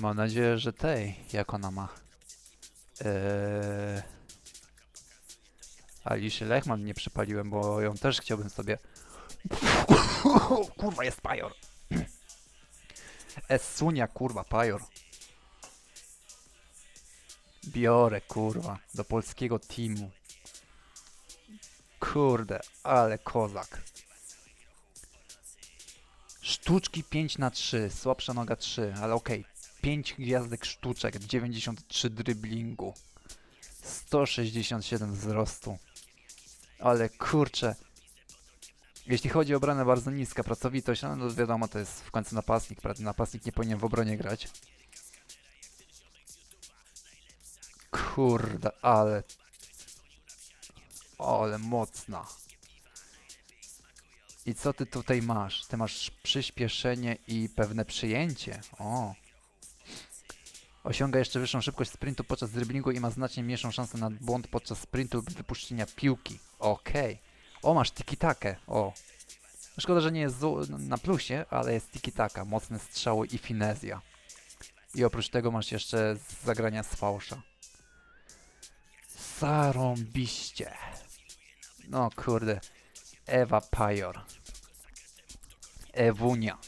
Mam nadzieję, że tej, jak ona ma. Eee... Aliszy Lechman nie przypaliłem, bo ją też chciałbym sobie... kurwa, jest pajor. Esunia, kurwa, pajor. Biorę, kurwa, do polskiego teamu. Kurde, ale kozak. Sztuczki 5 na 3, słabsza noga 3, ale okej. 5 gwiazdek sztuczek, 93 driblingu, 167 wzrostu. Ale kurczę. Jeśli chodzi o obronę, bardzo niska pracowitość, no, no wiadomo, to jest w końcu napastnik? Napastnik nie powinien w obronie grać. Kurde, ale... Ale mocna. I co ty tutaj masz? Ty masz przyspieszenie i pewne przyjęcie. O. Osiąga jeszcze wyższą szybkość sprintu podczas driblingu i ma znacznie mniejszą szansę na błąd podczas sprintu lub wypuszczenia piłki. Okej. O, masz tiki-takę. O. Szkoda, że nie jest na plusie, ale jest tiki-taka. Mocne strzały i finezja. I oprócz tego masz jeszcze zagrania z fałsza. Zarąbiście. No kurde. Ewa Pajor. Ewunia.